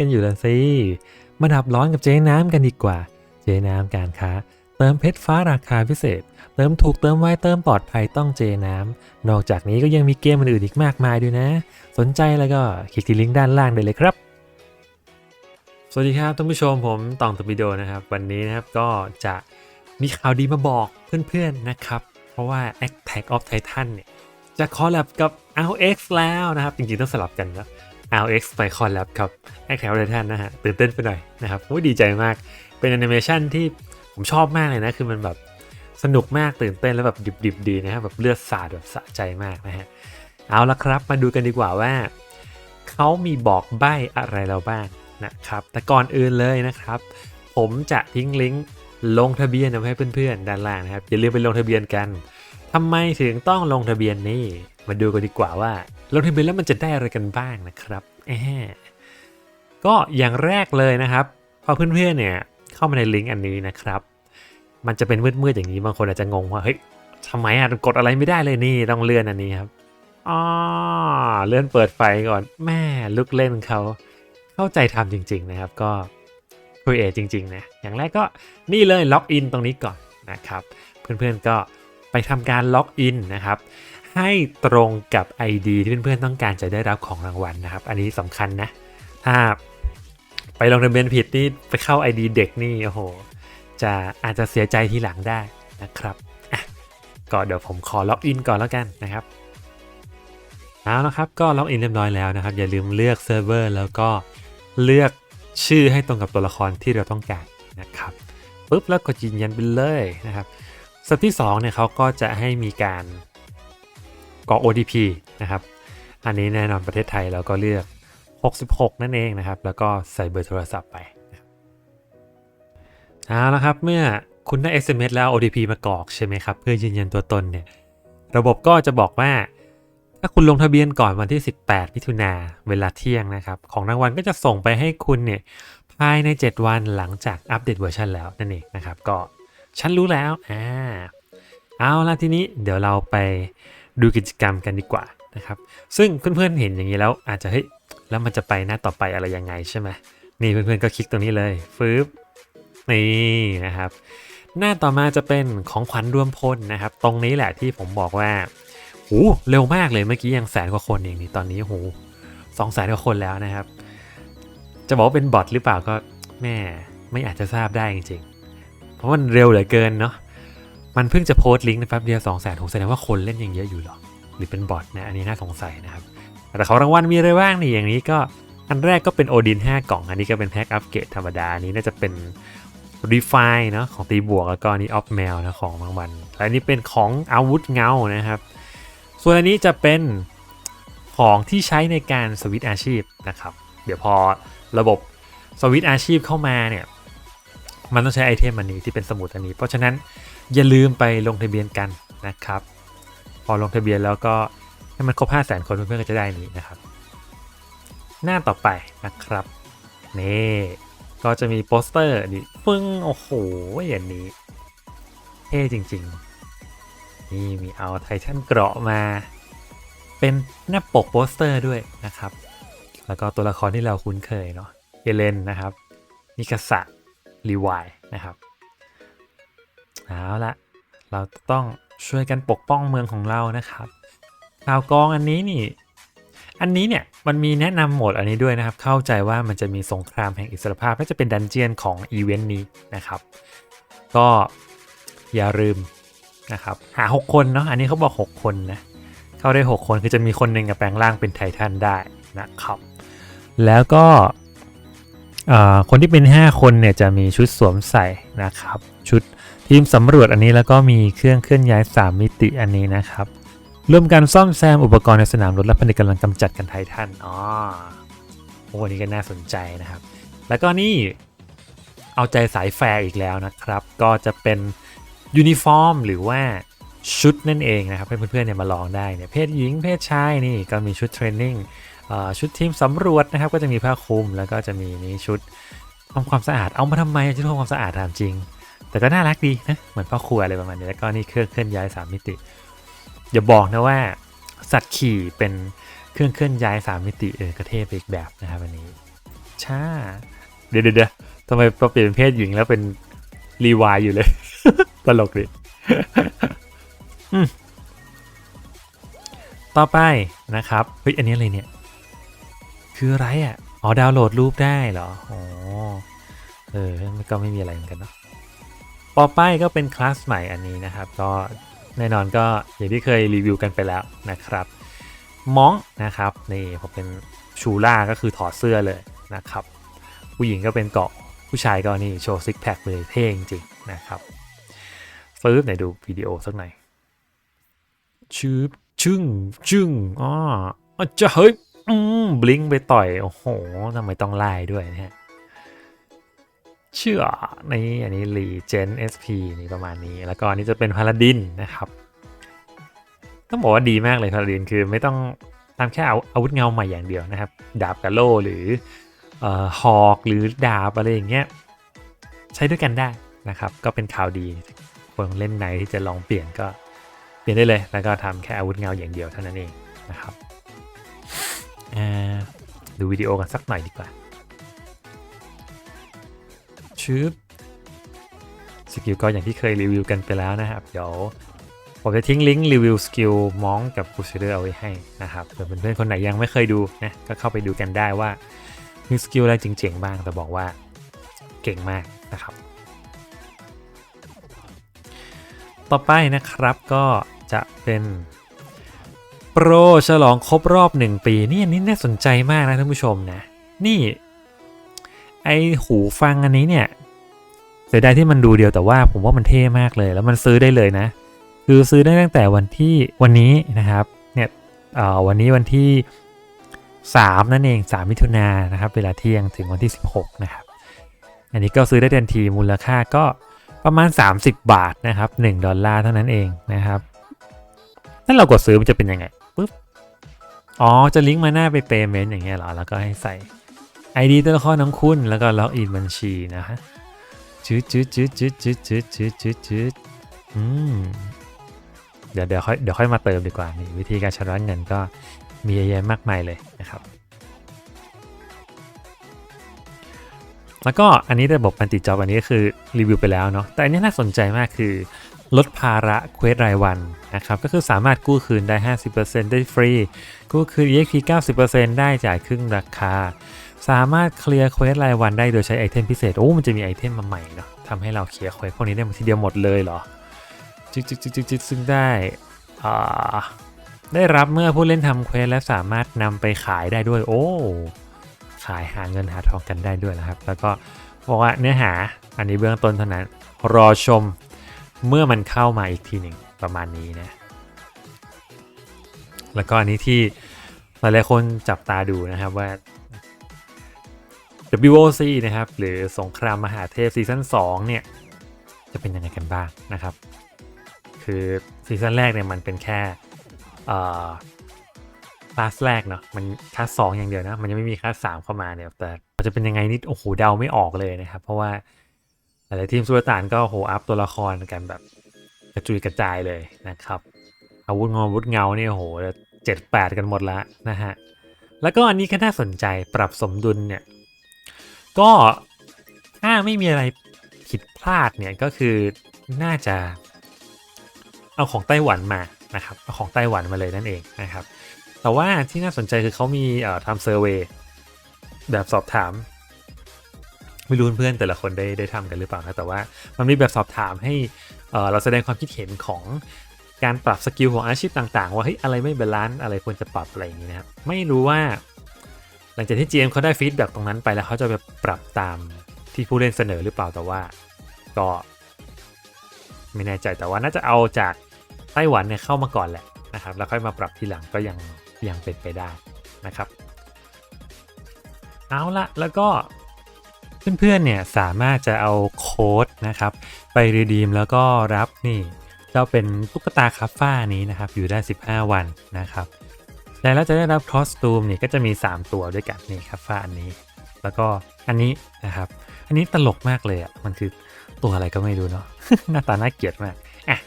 กันอยู่ละสิ มาดับร้อนกับเจ๊น้ำกันดีกว่า เจ๊น้ำการค้า เติมเพชรฟ้าราคาพิเศษ เติมถูกเติมไวเติมปลอดภัยต้องเจ๊น้ำ นอกจากนี้ก็ยังมีเกมอื่นอีกมากมายด้วยนะ สนใจแล้วก็คลิกที่ลิงก์ด้านล่างได้เลยครับ สวัสดีครับท่านผู้ชมผมตองตบิโดนะครับ วันนี้นะครับก็จะมีข่าวดีมาบอกเพื่อนๆนะครับ เพราะว่า Attack of Titan เนี่ยจะคอลแลบกับ RX แล้วนะครับ จริงๆต้องสลับกันนะ RX ไปคอลแลบกับ Attack of Titan นะฮะตื่นเต้นไปหน่อยนะครับโอ้ดีใจมากเป็นแอนิเมชันที่ผมชอบมากเลยนะ คือมันแบบสนุกมากตื่นเต้นแล้วแบบดิบๆดีนะครับแบบเลือดสาดแบบสะใจมากนะฮะเอาละครับมาดูกันดีกว่าว่าเขามีบอกใบ้อะไรเราบ้างนะครับแต่ก่อนอื่นเลยนะครับ ผมจะทิ้งลิงก์ลงทะเบียนเอาไว้ให้เพื่อนๆด้านล่างนะครับอย่าลืมไปลงทะเบียนกันทำไมถึงต้องลงทะเบียนนี่มาดูกันดีกว่าว่าลงทะเบียนแล้วมันจะได้อะไรกันบ้างนะครับ ก็อย่างแรกเลยนะครับ พอเพื่อนๆเนี่ยเข้ามาในลิงก์อันนี้นะครับ มันจะเป็นมืดๆอย่างนี้บางคนอาจจะงงว่าเฮ้ยทำไมอะกดอะไรไม่ได้เลยนี่ต้องเลื่อนอันนี้ครับอ๋อเลื่อนเปิดไฟก่อนแม่ลูกเล่นเขาเข้าใจทำจริง ๆ นะครับก็ครีเอทจริงๆนะอย่างแรกก็นี่เลยล็อกอินตรงนี้ก่อนนะครับ เพื่อนๆก็ไปทำการล็อกอินนะครับ ให้ตรงกับ ID ที่เพื่อนๆต้องการจะได้รับของรางวัลนะครับ อันนี้สำคัญนะ ถ้าไปลงทะเบียนผิดนี่ไปเข้า ID เด็กนี่โอ้โห จะอาจจะเสียใจทีหลังได้นะครับก็เดี๋ยวผมขอล็อกอินก่อนแล้วกันนะครับเอาละครับก็ล็อกอินเรียบร้อยแล้วนะครับ อย่าลืมเลือกเซิร์ฟเวอร์แล้วก็เลือกชื่อให้ตรงกับตัวละครที่เราต้องการนะครับปุ๊บแล้วกดยืนยันไปเลยนะครับสเต็ปที่2เนี่ยเขาก็จะให้มีการ กรอก OTP นะครับ อันนี้แน่นอนประเทศไทยเราก็เลือก 66 นั่นเองนะครับ แล้วก็ใส่เบอร์โทรศัพท์ไปเอาละครับ เมื่อคุณได้ SMS แล้ว OTP มากรอกใช่ไหมครับ เพื่อยืนยันตัวตนเนี่ย ระบบก็จะบอกว่า ถ้าคุณลงทะเบียนก่อนวันที่ 18 มิถุนาเวลาเที่ยงนะครับ ของรางวัลก็จะส่งไปให้คุณเนี่ยภายใน 7 วันหลังจากอัปเดตเวอร์ชันแล้วนั่นเองนะครับ ก็ฉันรู้แล้ว อ่า เอาละทีนี้เดี๋ยวเราไป ดูกิจกรรมกันดีกว่านะครับ ซึ่งเพื่อนๆเห็นอย่างนี้แล้วอาจจะเฮ้ยแล้วมันจะไปหน้าต่อไปอะไรยังไงใช่ไหมนี่เพื่อนๆก็คลิกตรงนี้เลยฟืบนี่นะครับ หน้าต่อมาจะเป็นของขวัญรวมพลนะครับ ตรงนี้แหละที่ผมบอกว่าโอ้เร็วมากเลยเมื่อกี้ยังแสนกว่าคนเองนี่ตอนนี้โหสองแสนกว่าคนแล้วนะครับ จะบอกว่าเป็นบอทหรือเปล่าก็แม่ไม่อาจจะทราบได้จริงๆ เพราะมันเร็วเหลือเกินเนาะ มันเพิ่งจะโพสต์ลิงก์ในแป๊บเดียวสองแสนผมแสดงว่าคนเล่นยังเยอะอยู่หรอ หรือเป็นบอทนะ อันนี้น่าสงสัยนะครับ แต่ของรางวัลมีอะไรบ้างนี่อย่างนี้ก็ อันแรกก็เป็นโอดิน5 กล่อง อันนี้ก็เป็นแพ็คอัปเกรดธรรมดา อันนี้น่าจะเป็น Refine เนาะของตีบวกแล้วก็นนี้ออฟแมวนะของรางวัลและอันนี้เป็นของอาวุธเงานะครับ ส่วนอันนี้จะเป็นของที่ใช้ในการสวิตอาชีพนะครับ เดี๋ยวพอระบบสวิตอาชีพเข้ามาเนี่ย มันต้องใช้ไอเทมอันนี้ที่เป็นสมุดอันนี้ เพราะฉะนั้นอย่าลืมไปลงทะเบียนกันนะครับ พอลงทะเบียนแล้วก็ให้มันครบ 5 0 0 0 0 0คนเพื่อนๆก็จะได้นี้นะครับ หน้าต่อไปนะครับนี่ก็จะมีโปสเตอร์นี่ปึ้งโอ้โหอย่างนี้เท่จริง ๆ นี่มีเอาไททันเกราะมา เป็นหน้าปกโปสเตอร์ด้วยนะครับ แล้วก็ตัวละครที่เราคุ้นเคยเนาะเอเลนนะครับนิคาสะ รีวายนะครับเอาละเราต้องช่วยกันปกป้องเมืองของเรานะครับข่าวกองอันนี้นี่อันนี้เนี่ยมันมีแนะนำโหมดอันนี้ด้วยนะครับ เข้าใจว่ามันจะมีสงครามแห่งอิสรภาพและจะเป็นดันเจียนของอีเวนต์นี้นะครับ ก็อย่าลืมนะครับหา 6 คนเนาะอันนี้เขาบอก 6 คนนะเข้าได้ 6 คนคือจะมีคนหนึ่งกับแปลงร่างเป็นไททันได้นะครับ แล้วก็ คนที่เป็น 5 คนเนี่ยจะมีชุดสวมใส่นะครับ ชุดทีมสำรวจอันนี้แล้วก็มีเครื่องเคลื่อนย้าย 3 มิติอันนี้นะครับร่วมกันซ่อมแซมอุปกรณ์ในสนามรถและผนึกกำลังกำจัดกันไททันอ๋อโอ้นี่ก็น่าสนใจนะครับ แล้วก็นี่เอาใจสายแฟร์อีกแล้วนะครับ ก็จะเป็นยูนิฟอร์มหรือว่าชุดนั่นเองนะครับให้เพื่อนๆเนี่ยมาลองได้เนี่ยเพศหญิงเพศชายนี่ก็มีชุดเทรนนิ่ง ชุดทีมสำรวจนะครับก็จะมีผ้าคลุมแล้วก็จะมีนี่ชุดทำความสะอาดเอามาทำไมชุดทำความสะอาดถามจริง แต่ก็น่ารักดีนะเหมือนพ่อครัวอะไรประมาณนี้แล้วก็นี่เครื่องเคลื่อนย้าย 3 มิติอย่าบอกนะว่าสัตว์ขี่เป็นเครื่องเคลื่อนย้าย 3 มิติเออกระเทพอีกแบบนะครับอันนี้ชาเดี๋ยวเดี๋ยวทำไมพอเปลี่ยนเพศหญิงแล้วเป็นรีวายอยู่เลย ตลกดิต่อไปนะครับเฮ้ยอันนี้อะไรเนี่ย คืออะไรอะ อ๋อ ดาวน์โหลดรูปได้เหรอ อ๋อ เออมันก็ไม่มีอะไรเหมือนกันเนาะต่อไปก็เป็นคลาสใหม่อันนี้นะครับ ก็แน่นอนก็อย่างที่เคยรีวิวกันไปแล้วนะครับมองนะครับนี่พอเป็นชูล่าก็คือถอดเสื้อเลยนะครับ ผู้หญิงก็เป็นเกาะผู้ชายก็นี่โชว์ซิกแพคเลยเท่จริงๆนะครับฟื้นไหนดูวิดีโอสักหน่อยชืบชึ่งชึ่งอ๋ออาจะเฮ้ย อืมบลิงไปต่อย โอ้โหทำไมต้องไล่ด้วยเนะฮะเชื่อนี่อันนี้รีเจน SP นี่ประมาณนี้ แล้วก็อันนี้จะเป็นพาลาดินนะครับ ต้องบอกว่าดีมากเลยพาราดินคือไม่ต้องทำแค่เอาอาวุธเงาใหม่อย่างเดียวนะครับ ดาบกับโลหรือเอ่อกหรือดาบอะไรอย่างเงี้ยใช้ด้วยกันได้นะครับ ก็เป็นข่าวดีคนเล่นไหนที่จะลองเปลี่ยนก็เปลี่ยนได้เลย แล้วก็ทำแค่อาวุธเงาอย่างเดียวเท่านั้นเองนะครับ ดูวิดีโอกันสักหน่อยดีกว่าชืบสกิลก็อย่างที่เคยรีวิวกันไปแล้วนะครับ เดี๋ยวผมจะทิ้งลิงก์รีวิวสกิลมองกับคูเซเดอร์เอาไว้ให้นะครับเผื่อเพื่อนๆคนไหนยังไม่เคยดูนะก็เข้าไปดูกันได้ว่ามีสกิลอะไรจริงๆบ้าง แต่บอกว่าเก่งมากนะครับ ต่อไปนะครับก็จะเป็น โปรฉลองครบรอบ1ปีนี่อันนี้น่าสนใจมากนะท่านผู้ชมนะ นี่ ไอหูฟังอันนี้เนี่ยเสียดายที่มันดูเดียวแต่ว่าผมว่ามันเท่มากเลย แล้วมันซื้อได้เลยนะ คือซื้อได้ตั้งแต่วันที่วันนี้นะครับเนี่ยวันนี้วันที่ 3 นั่นเอง 3 มิถุนายนนะครับ เวลาเที่ยงถึงวันที่ 16 นะครับ อันนี้ก็ซื้อได้ทันทีมูลค่าก็ประมาณ 30 บาทนะครับ 1 ดอลลาร์เท่านั้นเองนะครับถ้าเรากดซื้อมันจะเป็นยังไง อ๋อ จะลิงก์มาหน้าไป payment อย่างเงี้ยเหรอ แล้วก็ให้ใส่ ID ตัวละครของคุณ แล้วก็ล็อกอินบัญชีนะฮะจืดจืดจืดจืดจืดจืดจืดจืดจืดอืม เดี๋ยวเดี๋ยวค่อยเดี๋ยวค่อยมาเติมดีกว่านี่วิธีการชำระเงินก็มีเยอะแยะมากมายเลยนะครับ แล้วก็อันนี้ระบบปันติจอบอันนี้ก็คือรีวิวไปแล้วเนาะ แต่อันนี้น่าสนใจมากคือ ลดภาระเควสรายวันนะครับก็คือสามารถกู้คืนได้ 50%ได้ฟรี กู้คืน EXP 90%ได้จ่ายครึ่งราคา สามารถเคลียร์เควสรายวันได้โดยใช้ไอเทมพิเศษ โอ้ มันจะมีไอเทมมาใหม่เนาะทำให้เราเคลียร์เควสพวกนี้ได้ทีเดียวหมดเลยเหรอจึกจึกจึกจึกจึกซึ่งได้อ่าได้รับเมื่อผู้เล่นทำเควสและสามารถนำไปขายได้ด้วย โอ้ ขายหาเงินหาทองกันได้ด้วยนะครับ แล้วก็บอกว่าเนื้อหาอันนี้เบื้องต้นเท่านั้น รอชม เมื่อมันเข้ามาอีกทีหนึ่งประมาณนี้นะ แล้วก็อันนี้ที่หลายๆคนจับตาดูนะครับว่า WOC นะครับ หรือสงครามมหาเทพซีซั่น2เนี่ย จะเป็นยังไงกันบ้างนะครับ คือซีซั่นแรกเนี่ยมันเป็นแค่คลาสแรกเนาะมันคลาสสองอย่างเดียวนะ มันยังไม่มีคลาสสามเข้ามาเนี่ยแต่จะเป็นยังไงนิดโอ้โหเดาไม่ออกเลยนะครับ เพราะว่า หลายทีมสุลต่านก็โหอัพตัวละครกันแบบกระจุยกระจายเลยนะครับ อาวุธงอาวุธเงาเนี่ยโหเจ็ดแปดกันหมดละนะฮะ แล้วก็อันนี้ก็น่าสนใจปรับสมดุลเนี่ย ก็ถ้าไม่มีอะไรผิดพลาดเนี่ยก็คือน่าจะเอาของไต้หวันมานะครับเอาของไต้หวันมาเลยนั่นเองนะครับ แต่ว่าที่น่าสนใจคือเขามีทำเซอร์เวยแบบสอบถาม ไม่รู้เพื่อนแต่ละคนได้ได้ทำกันหรือเปล่านะแต่ว่ามันมีแบบสอบถามให้เราแสดงความคิดเห็นของการปรับสกิลของอาชีพต่างๆ ว่าเฮ้ยอะไรไม่บาลานซ์อะไรควรจะปรับอะไรอย่างนี้นะครับไม่รู้ว่า หลังจากที่ GM เขาได้ฟีดแบ็ตรงนั้นไปแล้วเขาจะไปปรับตามที่ผู้เล่นเสนอหรือเปล่าแต่ว่า ก็ ไม่แน่ใจแต่ว่าน่าจะเอาจากไต้หวันเนี่ยเข้ามาก่อนแหละนะครับ แล้วค่อยมาปรับทีหลังก็ยังยังเป็นไปได้นะครับ เอาละแล้วก็ เพื่อนๆเนี่ยสามารถจะเอาโค้ดนะครับ ไปรีดีมแล้วก็รับนี่เจ้าเป็นตุ๊กตาคาฟ้านี้นะครับ อยู่ได้ 15 วันนะครับแล้วจะได้รับคอสตูมนี่ก็จะมี 3 ตัวด้วยกันนี่คาฟ้าอันนี้ แล้วก็อันนี้นะครับ อันนี้ตลกมากเลยอะมันคือตัวอะไรก็ไม่รู้เนาะหน้าตาน่าเกลียดมากอะ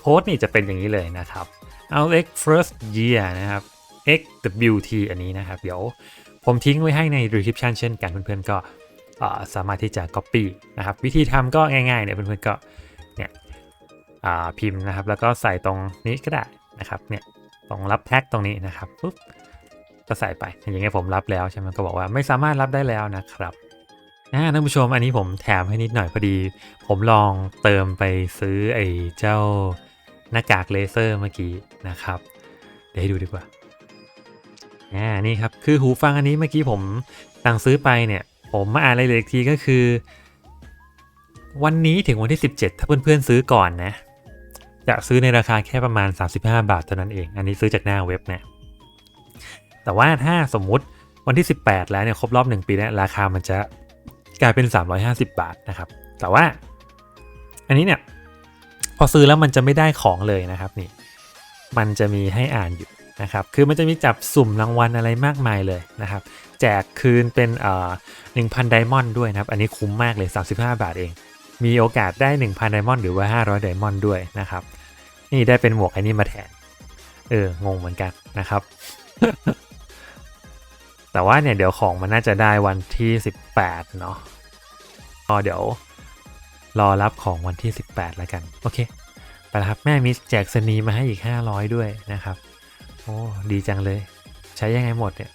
โค้ดนี่จะเป็นอย่างนี้เลยนะครับเอา X first year นะครับ XWT อันนี้นะครับ เดี๋ยวผมทิ้งไว้ให้ใน description เช่นกันเพื่อนๆก็ สามารถที่จะ copy นะครับ วิธีทำก็ง่ายๆเนี่ยเพื่อนๆก็เนี่ยอ่าพิมพ์นะครับ แล้วก็ใส่ตรงนี้ก็ได้นะครับเนี่ยตรงรับแท็กตรงนี้นะครับปุ๊บก็ใส่ไปอย่างเงี้ยผมรับแล้วใช่ไหมก็บอกว่าไม่สามารถรับได้แล้วนะครับอ่าท่านผู้ชมอันนี้ผมแถมให้นิดหน่อยพอดี ผมลองเติมไปซื้อไอ้เจ้าหน้ากากเลเซอร์เมื่อกี้นะครับ เดี๋ยวให้ดูดีกว่าอ่านี่ครับคือหูฟังอันนี้เมื่อกี้ผมสั่งซื้อไปเนี่ย ผมมาอ่านรายละเอียดอีกทีก็คือ วันนี้ถึงวันที่ 17 ถ้าเพื่อนๆซื้อก่อนนะจะซื้อในราคาแค่ประมาณ 35 บาทเท่านั้นเอง อันนี้ซื้อจากหน้าเว็บนะแต่ว่าถ้าสมมุติวันที่ 18 แล้วเนี่ยครบรอบ 1 ปีเนี่ยราคามันจะกลายเป็น 350 บาทนะครับ แต่ว่า อันนี้เนี่ยพอซื้อแล้วมันจะไม่ได้ของเลยนะครับนี่ มันจะมีให้อ่านอยู่นะครับ คือมันจะมีจับสุ่มรางวัลอะไรมากมายเลยนะครับ แจกคืนเป็นเอ่อ1,000ไดมอนด์ด้วยนะครับ อันนี้คุ้มมากเลย 35 บาทเอง มีโอกาสได้ 1,000ไดมอนด์หรือว่า 500ไดมอนด์ด้วยนะครับ นี่ได้เป็นหมวกไอ้นี่มาแทน เอองงเหมือนกันนะครับ แต่ว่าเนี่ยเดี๋ยวของมันน่าจะได้วันที่ 18 เนาะก็เดี๋ยวรอรับของวันที่ 18 แล้วกัน โอเคไปแล้วครับ แม่มิสแจกสนีมาให้อีก 500 ด้วยนะครับ โอ้ ดีจังเลย ใช้ยังไงหมดเนี่ย